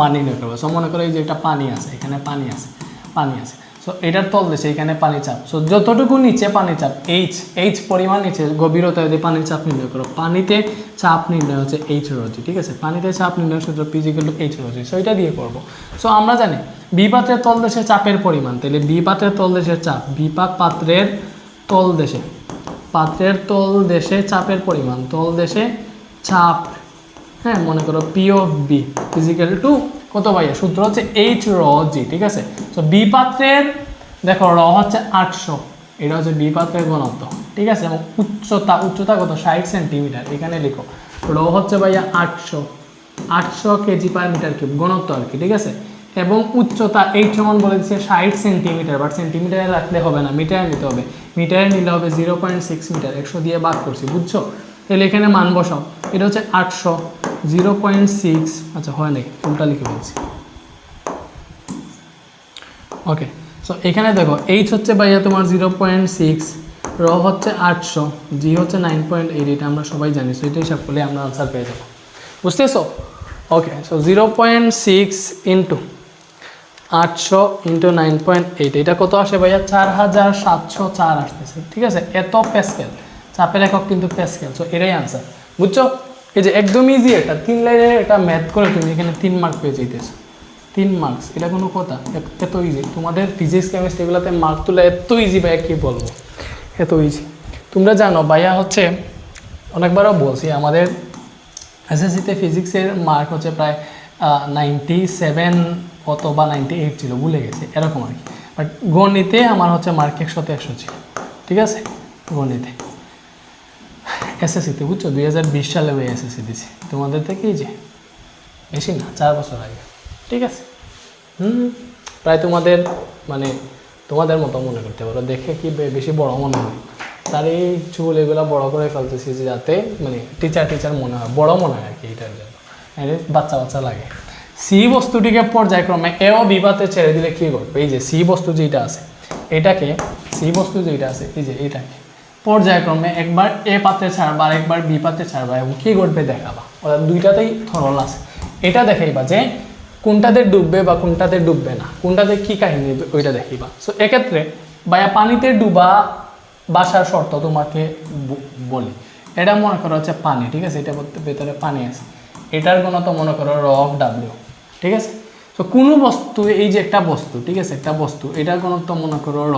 মান নির্ণয় করব। সো মনে করো এই যে এটা পানি আছে, এখানে পানি আছে পানি আছে। সো এটার তল দেশে এখানে পানি চাপ। সো যতটুকু নিচে পানি চাপ এইচ এইচ পরিমাণ নিচে, গভীরতা যদি পানির চাপ নির্ণয় করো, পানিতে চাপ নির্ণয় হচ্ছে এইচ রোজি ঠিক আছে? পানিতে চাপ নির্ণয় সূত্র পিজিক্যাল এইচ রোজি সো এটা দিয়ে করব। সো আমরা জানি বিপাত্রের তল দেশে চাপের পরিমাণ। তাহলে বিপাত্রের তল দেশের চাপ। বিপাক পাত্রের তল দেশে পাত্রের তল দেশে চাপের পরিমাণ। তল দেশে চাপ হ্যাঁ মনে করো P of B physical to কত ভাইয়া? সূত্র হচ্ছে এইচ র জি ঠিক আছে? তো বি পাত্রের, দেখো, র হচ্ছে আটশো। এটা হচ্ছে বি পাত্রের ঘনত্ব, ঠিক আছে? এবং উচ্চতা উচ্চতা কত? ষাট সেন্টিমিটার, এখানে লিখো। র হচ্ছে ভাইয়া আটশো। আটশো কেজি পার মিটার কিউব ঘনত্ব আর কি, ঠিক আছে? এবং উচ্চতা এইট সমান বলে দিচ্ছে ষাট সেন্টিমিটার বাট সেন্টিমিটারে রাখলে হবে না, মিটারে নিতে হবে। মিটারে নিলে হবে জিরো পয়েন্ট সিক্স মিটার একশো দিয়ে বাদ করছি, বুঝছ? তাহলে এখানে মান বসাও, এটা হচ্ছে আটশো। জিরো পয়েন্ট সিক্স আচ্ছা হয় নাকি উল্টা লিখে বলছি ওকে সো এখানে দেখো এইচ হচ্ছে ভাইয়া তোমার জিরো পয়েন্ট সিক্স র হচ্ছে আটশো জি হচ্ছে নাইন পয়েন্ট এইট, এটা আমরা সবাই জানি সো এটা হিসাব করলে আমরা আনসার পেয়ে যাব। বুঝতেছো okay so zero point six into আটশো ইন্টু নাইন পয়েন্ট এইট, এটা কত আসে ভাইয়া? চার হাজার সাতশো চার আসতেছে, ঠিক আছে? এত প্যাসকেল চাপের একক কিন্তু প্যাসকেল সো এটাই আনসার বুঝছ? এই যে একদম ইজি এটা তিন লাইনের এটা ম্যাথ করে তুমি এখানে তিন মার্ক পেয়ে যেতেছো তিন মার্কস এটা কোনো কথা? এত- ইজি তোমাদের ফিজিক্স কেমিস্ট্রি এগুলোতে মার্ক তুলে এত ইজি ভাইয়া, কী বলব? এত ইজি তোমরা জানো ভাইয়া হচ্ছে, অনেকবারও বলছি, আমাদের এসএসসিতে ফিজিক্সের মার্ক হচ্ছে প্রায় নাইনটি সেভেন অথবা নাইনটি এইট ছিল, ভুলে গেছে, এরকম আর কি। বাট গণিতে আমার হচ্ছে মার্ক একশোতে একশো ছিল, ঠিক আছে? গণিতে। এসএসসিতে বুঝছ? দুই হাজার বিশ সালে ওই এসএসসি দিছি। তোমাদের থেকেই যে, বেশি না, চার বছর আগে। ঠিক আছে? হুম? প্রায় তোমাদের মানে তোমাদের মতো মনে করতে পারো। দেখে কি বেশি বড় মনে হয়? তার এই চুল এগুলো বড় করে ফেলতেছি যে যাতে মানে টিচার টিচার মনে হয়, বড় মনে হয় আর কি এটার জন্য। বাচ্চা বাচ্চা লাগে। সি বস্তুটিকে পর্যায়ক্রমে এ ও বিপাতে ছেড়ে দিলে কী করবে? এই যে সি বস্তু যেটা আছে, এটাকে, সি বস্তু যেটা আছে, এই যে এটাকে পর্যায়ক্রমে একবার এ পাত্রে ছাড়বা আর একবার বি পাত্রে ছাড়বা এবং কী ঘটবে দেখাবা। অর্থাৎ দুইটাতেই থরল আছে। এটা দেখাইবা যে কোনটাতে ডুববে বা কোনটাতে ডুববে না। কোনটাতে কি কাহিনী ওইটা দেখিবা সো এক্ষেত্রে বায়া পানিতে ডুবা বাসার শর্ত তোমাকে বলি। এটা মনে করো হচ্ছে পানি, ঠিক আছে? এটা ভেতরে পানি আছে। এটার কোনো তো মনে করো র অফ ডাব্লিউ, ঠিক আছে? তো কোনো বস্তু, এই যে একটা বস্তু, ঠিক আছে? একটা বস্তু, এটার কোনো তো মনে করো র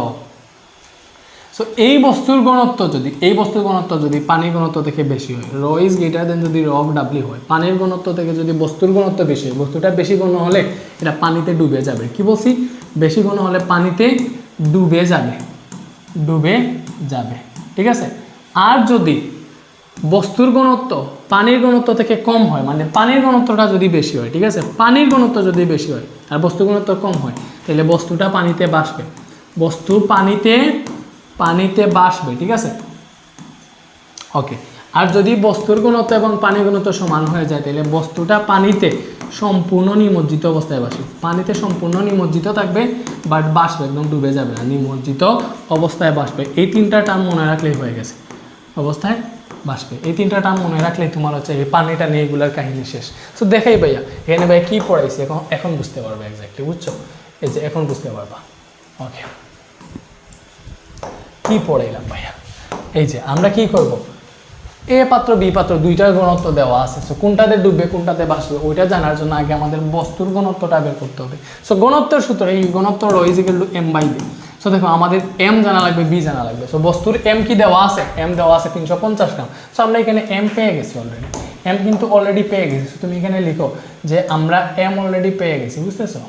সো এই বস্তুর ঘনত্ব যদি, এই বস্তুর ঘনত্ব যদি পানির ঘনত্ব থেকে বেশি হয় র ইজ গ্রেটার দেন যদি র অফ ডাব্লিউ হয় পানির ঘনত্ব থেকে যদি বস্তুর ঘনত্ব বেশি হয়, বস্তুটা বেশি ঘন হলে এটা পানিতে ডুবে যাবে। কি বলছি? বেশি ঘন হলে পানিতে ডুবে যাবে। ডুবে যাবে। ঠিক আছে? আর যদি বস্তুর ঘনত্ব পানির ঘনত্ব থেকে কম হয় মানে পানির ঘনত্বটা যদি বেশি হয়, ঠিক আছে? পানির ঘনত্ব যদি বেশি হয় আর বস্তুর ঘনত্ব কম হয়, তাহলে বস্তুটা পানিতে বাসবে বস্তু পানিতে পানিতে বাসবে, ঠিক আছে? ওকে আর যদি বস্তুর ঘনত্ব এবং পানির ঘনত্ব সমান হয়ে যায়, তাহলে বস্তুটা পানিতে সম্পূর্ণ নিমজ্জিত অবস্থায় বাসবে। পানিতে সম্পূর্ণ নিমজ্জিত থাকবে বাট বাসবে একদম ডুবে যাবে না, নিমজ্জিত অবস্থায় বাসবে। এই তিনটা টার্ম মনে রাখলেই হয়ে গেছে। অবস্থায় বাসবে। এই তিনটা টার্ম মনে রাখলেই তোমার হচ্ছে এই পানিটা নিয়ে এগুলার কাহিনী শেষ। তো দেখাই ভাইয়া, এখানে ভাইয়া কী পড়াইছে? এখন এখন বুঝতে পারবে এক্স্যাক্টলি বুঝছ? এই যে, এখন বুঝতে পারবা। ওকে কি পড়াইলাম ভাইয়া? এই যে, আমরা কি করব? এ পাত্র, বি পাত্র দুইটার ঘনত্ব দেওয়া আছে। সো কোনটাতে ডুববে, কোনটাতে বাসবে ওইটা জানার জন্য আগে আমাদের বস্তুর ঘনত্বটা বের করতে হবে। সো ঘনত্বের সূত্র, এই ঘনত্ব rho is equal to M by B so দেখো, আমাদের এম জানা লাগবে বি জানা লাগবে। সো বস্তুর এম কি দেওয়া আছে? এম দেওয়া আছে তিনশো পঞ্চাশ গ্রাম। সো আমরা এখানে এম পেয়ে গেছি অলরেডি এম কিন্তু অলরেডি পেয়ে গেছি। তুমি এখানে লিখো যে আমরা এম অলরেডি পেয়ে গেছি, বুঝতেছো?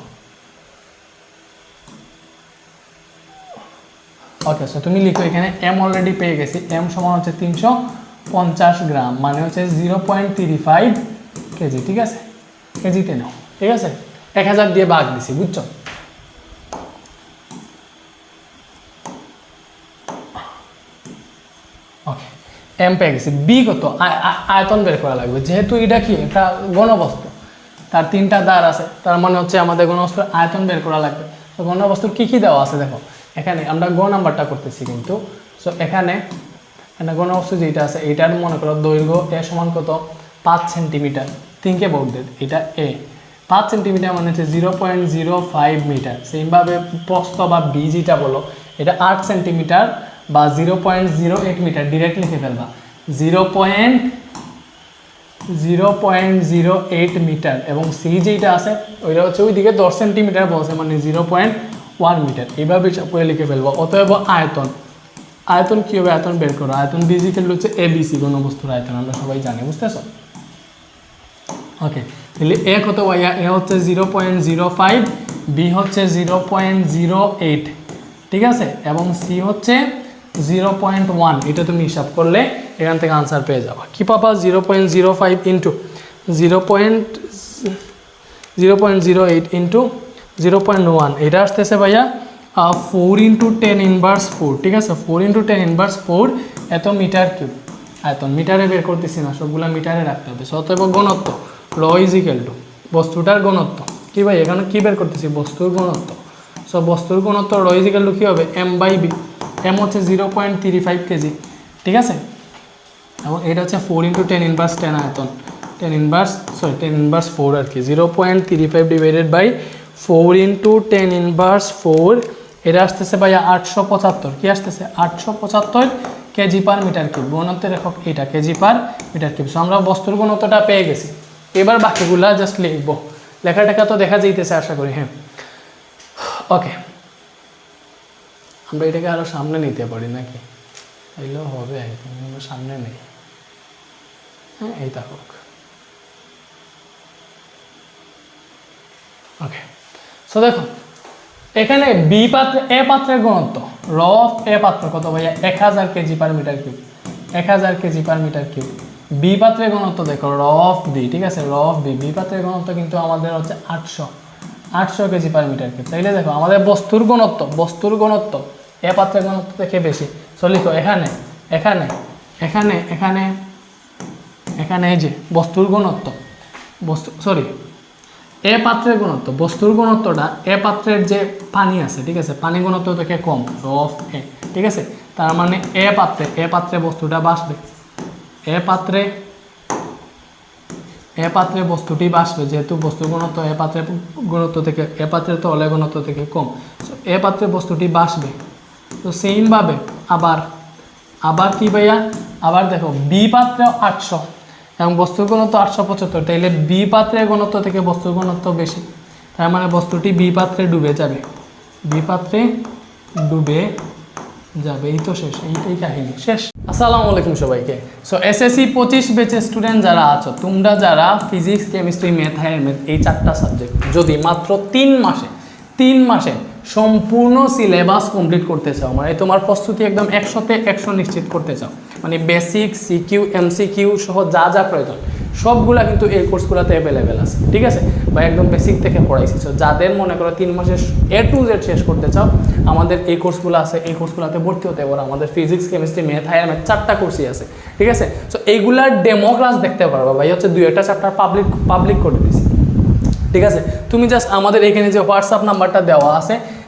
ওকে সো তুমি লিখো এখানে এম অলরেডি পেয়ে গেছি। এম সমান হচ্ছে তিনশো পঞ্চাশ গ্রাম মানে হচ্ছে জিরো কেজি, ঠিক আছে? কেজিতে নাও, ঠিক আছে? এক হাজার দিয়ে ভাগ দিছি, বুঝছ? এম পেয়ে গেছি। বি কত? আয়- আয়- আয়তন বের করা লাগবে। যেহেতু এটা কি? একটা গণবস্তু তার তিনটা দ্বার আছে, তার মানে হচ্ছে আমাদের গণবস্তুর আয়তন বের করা লাগবে। তো গণবস্তুর কী কী দেওয়া আছে, দেখো? এখানে আমরা গ নাম্বারটা করতেছি কিন্তু। সো এখানে একটা গণবস্তু যেটা আছে, এটার মনে করো দৈর্ঘ্য এ সমান কত? পাঁচ সেন্টিমিটার। থিঙ্ক অ্যাবাউট দ্যাট এটা এ। পাঁচ সেন্টিমিটার মানে হচ্ছে zero point zero five metre. সেইভাবে প্রস্থ বা বি যেটা বলো, এটা আট সেন্টিমিটার বা zero point zero eight metre direct লিখে ফেলবা। Zero point zero point zero eight metre এবং সি যেটা আছে, ওইটা হচ্ছে ওইদিকে দশ সেন্টিমিটার বলছে মানে জিরো পয়েন্ট ওয়ান মিটার এইভাবে করে লিখে ফেলব। অতএব আয়তন। আয়তন কী হবে? আয়তন বের করো। আয়তন ডিজিটাল হচ্ছে এবিসি কোনো বস্তুর আয়তন। আমরা সবাই জানি, বুঝতেছো? ওকে তাহলে এ কত ভাইয়া? এ হচ্ছে zero point zero five B হচ্ছে জিরো পয়েন্ট জিরো এইট ঠিক আছে? এবং সি হচ্ছে জিরো পয়েন্ট ওয়ান এটা তুমি হিসাব করলে এখান থেকে আনসার পেয়ে যাবা। কী পাবা? Zero point zero five into zero point zero point zero eight into zero point one. এটা আসতেছে ভাইয়া four into ten inverse four ঠিক আছে? Four into ten inverse four এত মিটার কিউব আয়তন, মিটারে বের করতেছি না, সবগুলো মিটারে রাখতে হবে। অতএব ঘনত্ব ল ইজ ইজিক্যাল টু বস্তুটার ঘনত্ব। কি ভাই, এখানে কী বের করতেছি? বস্তুর ঘনত্ব। সো বস্তুর ঘনত্ব ল ইজ ইজিক্যাল টু কী হবে? এম বাই বি এম হচ্ছে zero point three five KG, ঠিক আছে? এবং এটা হচ্ছে four into ten inverse ten আয়তন। Ten inverse sorry ten inverse four আর কি। Zero point three five divided by four into ten inverse four, এটা আসতেছে ভাইয়া আটশো পঁচাত্তর। কি আসতেছে? আটশো পঁচাত্তর কেজি পার মিটার কিউব। ঘনত্বের একক এটা কেজি পার মিটার কিউব। আমরা বস্তুর ঘনত্বটা পেয়ে গেছি। এবার বাকিগুলা জাস্ট লিখব। লেখা টেখা তো দেখা যাইতেছে, আশা করি হ্যাঁ। ওকে আমরা এটাকে আরও সামনে নিতে পারি নাকি? এগুলো হবে আমরা সামনে নেই। হ্যাঁ এই থাকুক ওকে সো দেখো, এখানে বি পাত্রে এ পাত্রের ঘনত্ব, র অফ এ পাত্র কত ভাইয়া? এক হাজার কেজি পার মিটার কিউব এক হাজার KG per metre cube B পাত্রের ঘনত্ব দেখো, র অফ বি ঠিক আছে? র অফ বি বি পাত্রের ঘনত্ব কিন্তু আমাদের হচ্ছে আটশো আটশো কেজি পার মিটার কিউব তাইলে দেখো, আমাদের বস্তুর ঘনত্ব বস্তুর ঘনত্ব এ পাত্রের ঘনত্ব থেকে বেশি। সো লিখো, এখানে এখানে এখানে এখানে এখানে এই যে, বস্তুর ঘনত্ব, বস্তু সরি এ পাত্রের ঘনত্ব বস্তুর ঘনত্বটা এ পাত্রের যে পানি আছে, ঠিক আছে? পানি ঘনত্ব থেকে কম? অফ এ, ঠিক আছে? তার মানে এ পাত্রে এ পাত্রে বস্তুটা বাসবে। এ পাত্রে এ পাত্রে বস্তুটি বাসবে, যেহেতু বস্তুর ঘনত্ব এ পাত্রের ঘনত্ব থেকে, এ পাত্রের তো অলে ঘনত্ব থেকে কম। এ পাত্রে বস্তুটি বাসবে। তো সেইমভাবে আবার আবার কি ভাইয়া? আবার দেখো, বি পাত্রে আটশো এবং বস্তুর ঘনত্ব আটশো পঁচাত্তর, তাইলে বি পাত্রের ঘনত্ব থেকে বস্তুর ঘনত্ব বেশি। তার মানে বস্তুটি বি পাত্রে ডুবে যাবে। বি পাত্রে ডুবে যাবে। এই তো শেষ, এইটাই কাহিনী। শেষ। আসসালামু আলাইকুম সবাইকে। সো এসএসসি পঁচিশ বেচের স্টুডেন্ট যারা আছো, তোমরা যারা ফিজিক্স কেমিস্ট্রি ম্যাথ এই চারটা সাবজেক্ট যদি মাত্র তিন মাসে তিন মাসে সম্পূর্ণ সিলেবাস কমপ্লিট করতে চাও মানে তোমার প্রস্তুতি একদম একশোতে একশো নিশ্চিত করতে চাও মানে বেসিক সিকিউ এমসিকিউ সহ যা যা প্রয়োজন, সবগুলা কিন্তু এই কোর্সগুলোতে অ্যাভেলেবেল আছে, ঠিক আছে? বা একদম বেসিক থেকে পড়াইছি সো যাদের মনে করো তিন মাসে এ টু জেড শেষ করতে চাও, আমাদের এই কোর্সগুলো আছে, এই কোর্সগুলোতে ভর্তি হতে পারো আমাদের physics chemistry math higher math চারটা কোর্সই আছে, ঠিক আছে? সো এইগুলার ডেমো ক্লাস দেখতে পারব, ভাই, হচ্ছে দুই একটা চ্যাপ্টার পাবলিক পাবলিক করে দিয়েছি ঠিক আছে? তুমি জাস্ট আমাদের এখানে যে হোয়াটসঅ্যাপ নাম্বারটা দেওয়া আছে